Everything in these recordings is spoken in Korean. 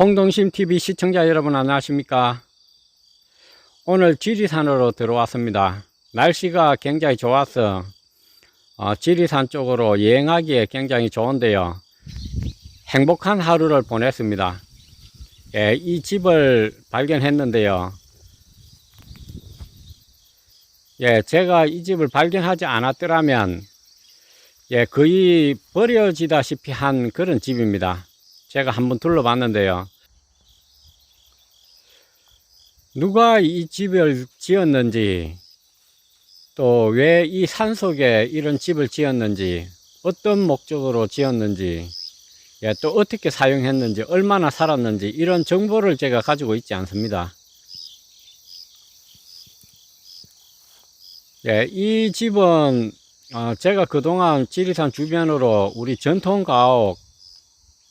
홍동심 TV 시청자 여러분 안녕하십니까? 오늘 지리산으로 들어왔습니다. 날씨가 굉장히 좋아서 어, 지리산 쪽으로 여행하기에 굉장히 좋은데요. 행복한 하루를 보냈습니다. 예, 이 집을 발견했는데요. 예, 제가 이 집을 발견하지 않았더라면 예, 거의 버려지다시피 한 그런 집입니다. 제가 한번 둘러봤는데요. 누가 이 집을 지었는지, 또 왜 이 산속에 이런 집을 지었는지, 어떤 목적으로 지었는지, 예, 또 어떻게 사용했는지, 얼마나 살았는지, 이런 정보를 제가 가지고 있지 않습니다. 예, 이 집은 어, 제가 그동안 지리산 주변으로 우리 전통 가옥,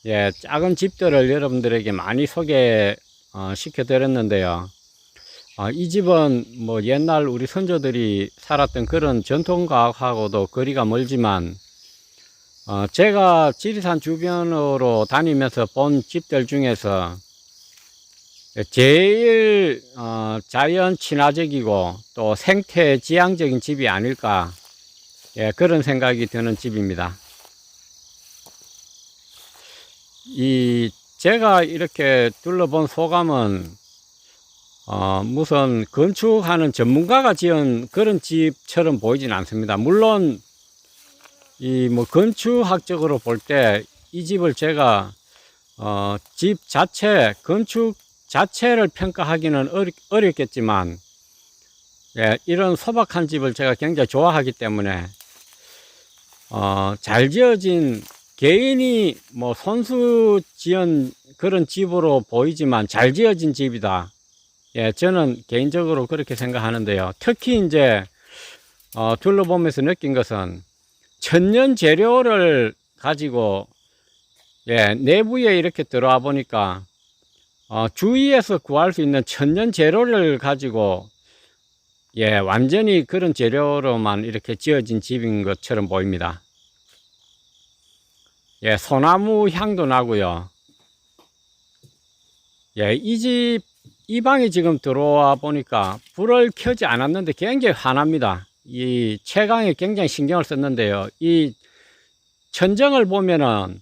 예, 작은 집들을 여러분들에게 많이 소개 어, 시켜드렸는데요. 어, 이 집은 뭐 옛날 우리 선조들이 살았던 그런 전통 가옥하고도 거리가 멀지만, 어, 제가 지리산 주변으로 다니면서 본 집들 중에서 제일 어, 자연 친화적이고 또 생태 지향적인 집이 아닐까 예, 그런 생각이 드는 집입니다. 이 제가 이렇게 둘러본 소감은 어, 무슨 건축하는 전문가가 지은 그런 집처럼 보이진 않습니다. 물론 이 뭐 건축학적으로 볼 때 이 집을 제가 어, 집 자체 건축 자체를 평가하기는 어렵, 어렵겠지만 예, 이런 소박한 집을 제가 굉장히 좋아하기 때문에 어, 잘 지어진 개인이 뭐 손수 지은 그런 집으로 보이지만 잘 지어진 집이다. 예, 저는 개인적으로 그렇게 생각하는데요. 특히 이제 어, 둘러보면서 느낀 것은 천년 재료를 가지고 예, 내부에 이렇게 들어와 보니까 어, 주위에서 구할 수 있는 천년 재료를 가지고 예, 완전히 그런 재료로만 이렇게 지어진 집인 것처럼 보입니다. 예, 소나무 향도 나고요. 예, 이 집, 이 방에 지금 들어와 보니까 불을 켜지 않았는데 굉장히 환합니다. 이 채광에 굉장히 신경을 썼는데요. 이 천정을 보면은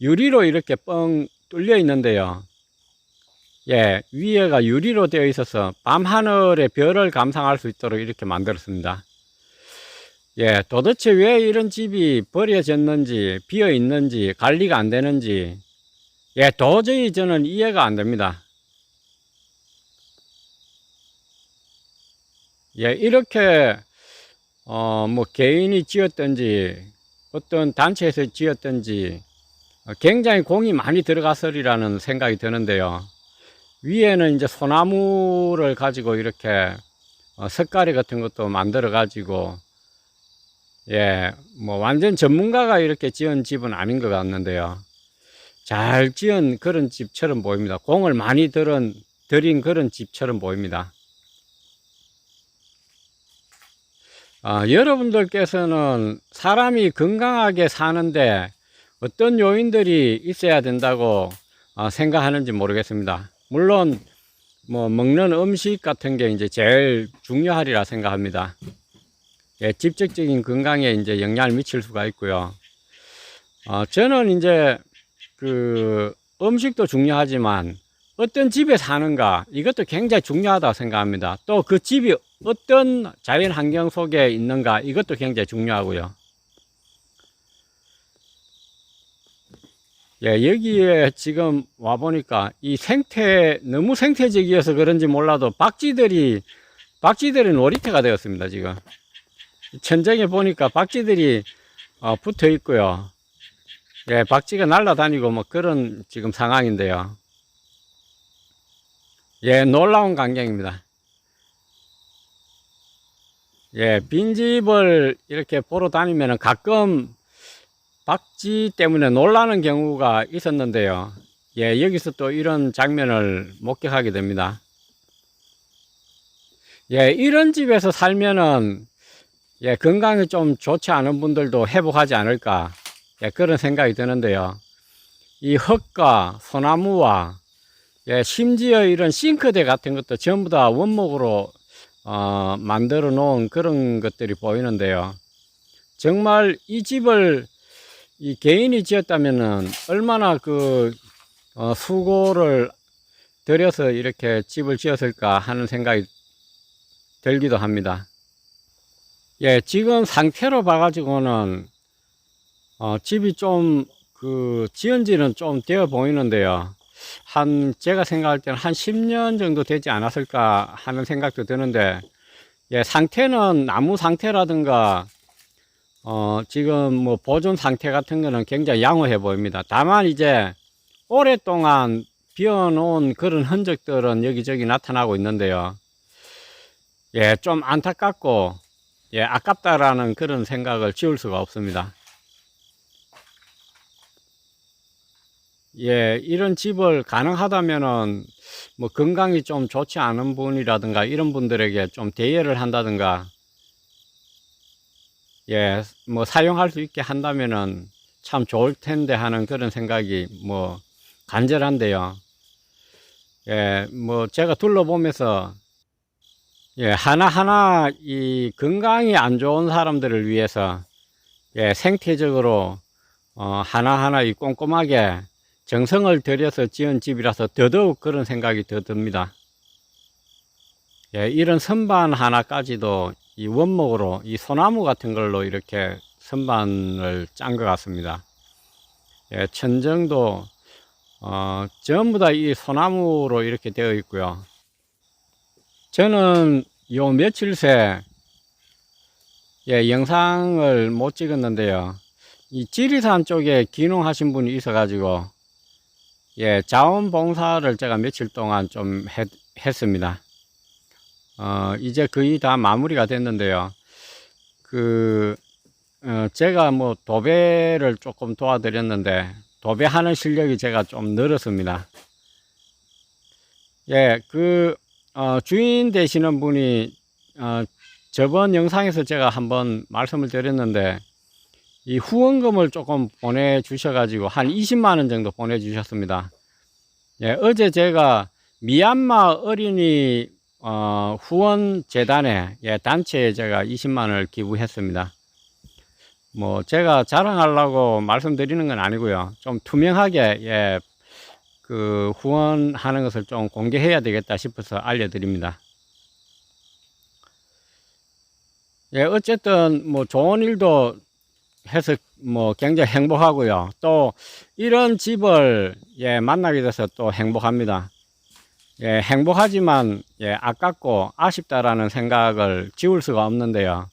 유리로 이렇게 뻥 뚫려 있는데요. 예, 위에가 유리로 되어 있어서 밤하늘의 별을 감상할 수 있도록 이렇게 만들었습니다. 예, 도대체 왜 이런 집이 버려졌는지, 비어 있는지, 관리가 안 되는지, 예, 도저히 저는 이해가 안 됩니다. 예, 이렇게, 어, 뭐, 개인이 지었든지, 어떤 단체에서 지었든지, 어, 굉장히 공이 많이 들어갔으리라는 생각이 드는데요. 위에는 이제 소나무를 가지고 이렇게, 어, 석가리 같은 것도 만들어 가지고, 예, 뭐 완전 전문가가 이렇게 지은 집은 아닌 것 같는데요. 잘 지은 그런 집처럼 보입니다. 공을 많이 들은, 들인 그런 집처럼 보입니다. 아, 여러분들께서는 사람이 건강하게 사는데 어떤 요인들이 있어야 된다고 어, 생각하는지 모르겠습니다. 물론, 뭐, 먹는 음식 같은 게 이제 제일 중요하리라 생각합니다. 예, 직접적인 건강에 이제 영향을 미칠 수가 있고요. 어, 저는 이제 그 음식도 중요하지만 어떤 집에 사는가 이것도 굉장히 중요하다고 생각합니다. 또 그 집이 어떤 자연 환경 속에 있는가 이것도 굉장히 중요하고요. 예, 여기에 지금 와 보니까 이 생태 너무 생태적이어서 그런지 몰라도 박쥐들이 박쥐들이 놀이터가 되었습니다 지금. 천장에 보니까 박쥐들이 어, 붙어 있고요. 예, 박쥐가 날아다니고 뭐 그런 지금 상황인데요. 예, 놀라운 광경입니다. 예, 빈집을 이렇게 보러 다니면 가끔 박쥐 때문에 놀라는 경우가 있었는데요. 예, 여기서 또 이런 장면을 목격하게 됩니다. 예, 이런 집에서 살면은 예, 건강이 좀 좋지 않은 분들도 회복하지 않을까 예, 그런 생각이 드는데요. 이 흙과 소나무와 예, 심지어 이런 싱크대 같은 것도 전부 다 원목으로 어, 만들어 놓은 그런 것들이 보이는데요. 정말 이 집을 이 개인이 지었다면은 얼마나 그 어, 수고를 들여서 이렇게 집을 지었을까 하는 생각이 들기도 합니다. 예, 지금 상태로 봐가지고는 어, 집이 좀 그 지은 지는 좀 되어 보이는데요. 한 제가 생각할 때는 한 10년 정도 되지 않았을까 하는 생각도 드는데 예, 상태는 나무 상태라든가 어, 지금 뭐 보존 상태 같은 거는 굉장히 양호해 보입니다. 다만 이제 오랫동안 비워놓은 그런 흔적들은 여기저기 나타나고 있는데요. 예, 좀 안타깝고 예, 아깝다라는 그런 생각을 지울 수가 없습니다. 예, 이런 집을 가능하다면은 뭐 건강이 좀 좋지 않은 분이라든가 이런 분들에게 좀 대여를 한다든가 예, 뭐 사용할 수 있게 한다면은 참 좋을 텐데 하는 그런 생각이 뭐 간절한데요. 예, 뭐 제가 둘러보면서 예, 하나하나 이 건강이 안 좋은 사람들을 위해서 예, 생태적으로 어, 하나하나 이 꼼꼼하게 정성을 들여서 지은 집이라서 더더욱 그런 생각이 더 듭니다. 예, 이런 선반 하나까지도 이 원목으로 이 소나무 같은 걸로 이렇게 선반을 짠 것 같습니다. 예, 천정도 어, 전부 다 이 소나무로 이렇게 되어 있고요. 저는 요 며칠 새 예, 영상을 못 찍었는데요. 이 지리산 쪽에 기농하신 분이 있어가지고 예, 자원봉사를 제가 며칠 동안 좀 했, 했습니다. 어, 이제 거의 다 마무리가 됐는데요. 그, 어, 제가 뭐 도배를 조금 도와드렸는데, 도배하는 실력이 제가 좀 늘었습니다. 예, 그, 어, 주인 되시는 분이, 어, 저번 영상에서 제가 한번 말씀을 드렸는데, 이 후원금을 조금 보내주셔 가지고, 한 20만원 정도 보내주셨습니다. 예, 어제 제가 미얀마 어린이 어, 후원 재단에 예, 단체에 제가 20만 원을 기부했습니다. 뭐 제가 자랑하려고 말씀드리는 건 아니고요. 좀 투명하게 예, 그 후원하는 것을 좀 공개해야 되겠다 싶어서 알려드립니다. 예, 어쨌든 뭐 좋은 일도 해서 뭐 굉장히 행복하고요. 또 이런 집을 예, 만나게 돼서 또 행복합니다. 예, 행복하지만 예, 아깝고 아쉽다라는 생각을 지울 수가 없는데요.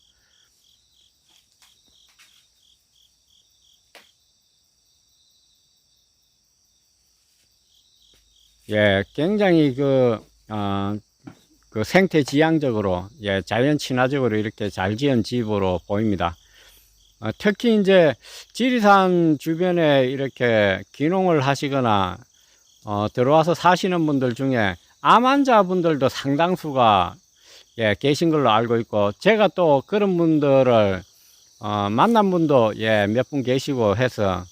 예, 굉장히 그, 어, 그 생태 지향적으로, 예, 자연 친화적으로 이렇게 잘 지은 집으로 보입니다. 어, 특히 이제 지리산 주변에 이렇게 귀농을 하시거나 어, 들어와서 사시는 분들 중에 암 환자분들도 상당수가 예, 계신 걸로 알고 있고 제가 또 그런 분들을 어, 만난 분도 예, 몇 분 계시고 해서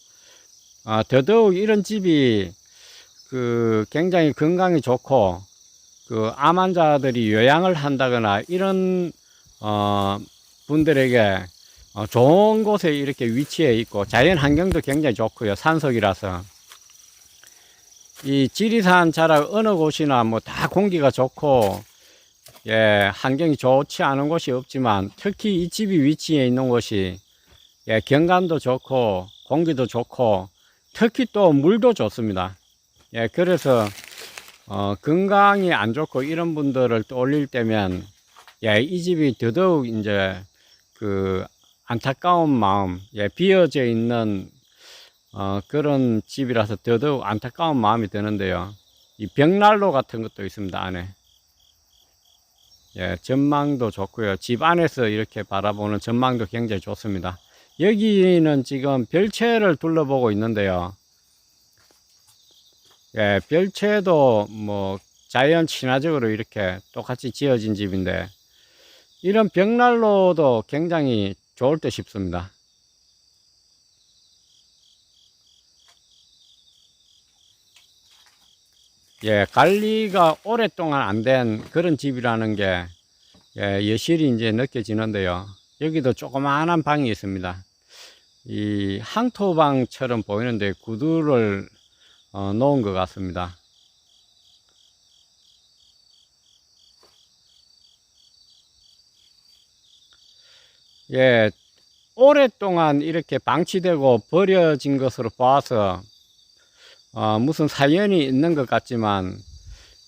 어, 더더욱 이런 집이 그 굉장히 건강이 좋고 그 암 환자들이 요양을 한다거나 이런 어, 분들에게 어, 좋은 곳에 이렇게 위치해 있고 자연 환경도 굉장히 좋고요 산속이라서. 이 지리산 자락 어느 곳이나 뭐 다 공기가 좋고 예 환경이 좋지 않은 곳이 없지만 특히 이 집이 위치해 있는 곳이 예 경관도 좋고 공기도 좋고 특히 또 물도 좋습니다 예 그래서 어 건강이 안 좋고 이런 분들을 떠올릴 때면 예 이 집이 더더욱 이제 그 안타까운 마음 예 비어져 있는 어, 그런 집이라서 더더욱 안타까운 마음이 드는데요. 이 벽난로 같은 것도 있습니다, 안에. 예, 전망도 좋고요. 집 안에서 이렇게 바라보는 전망도 굉장히 좋습니다. 여기는 지금 별채를 둘러보고 있는데요. 예, 별채도 뭐 자연 친화적으로 이렇게 똑같이 지어진 집인데 이런 벽난로도 굉장히 좋을 듯 싶습니다. 예, 관리가 오랫동안 안 된 그런 집이라는 게 예, 여실히 이제 느껴지는데요. 여기도 조그마한 방이 있습니다. 이 항토방처럼 보이는데 구두를 어, 놓은 것 같습니다. 예, 오랫동안 이렇게 방치되고 버려진 것으로 봐서 어, 무슨 사연이 있는 것 같지만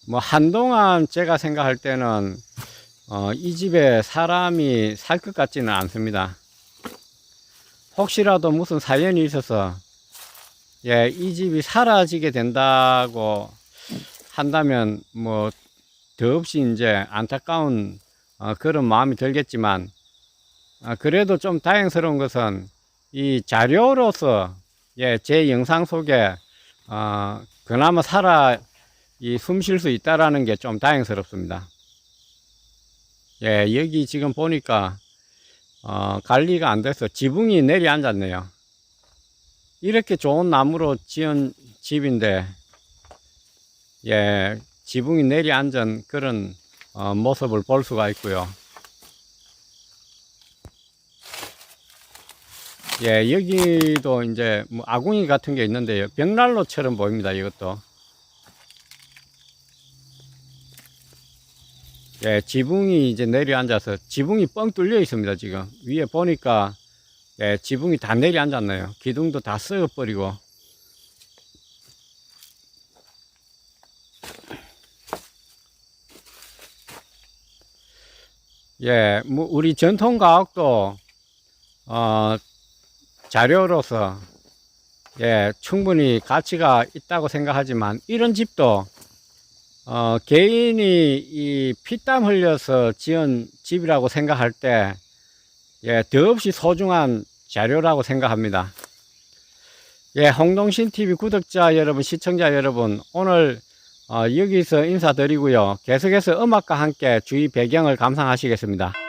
뭐 한동안 제가 생각할 때는 어, 이 집에 사람이 살 것 같지는 않습니다. 혹시라도 무슨 사연이 있어서 예, 이 집이 사라지게 된다고 한다면 뭐 더없이 이제 안타까운 어, 그런 마음이 들겠지만 아, 그래도 좀 다행스러운 것은 이 자료로서 예, 제 영상 속에 어, 그나마 살아 이숨쉴 수 있다라는 게 좀 다행스럽습니다. 예, 여기 지금 보니까 어, 관리가 안 돼서 지붕이 내려앉았네요. 이렇게 좋은 나무로 지은 집인데 예, 지붕이 내려앉은 그런 어, 모습을 볼 수가 있고요. 예, 여기도 이제 뭐 아궁이 같은 게 있는데요. 벽난로처럼 보입니다. 이것도. 예, 지붕이 이제 내려앉아서 지붕이 뻥 뚫려 있습니다. 지금 위에 보니까 예, 지붕이 다 내려앉았네요. 기둥도 다 썩어버리고. 예, 뭐 우리 전통 과학도 어, 자료로서 예, 충분히 가치가 있다고 생각하지만 이런 집도 어, 개인이 이 피땀 흘려서 지은 집이라고 생각할 때 예, 더없이 소중한 자료라고 생각합니다. 예, 홍동신 TV 구독자 여러분, 시청자 여러분, 오늘 어, 여기서 인사드리고요. 계속해서 음악과 함께 주위 배경을 감상하시겠습니다.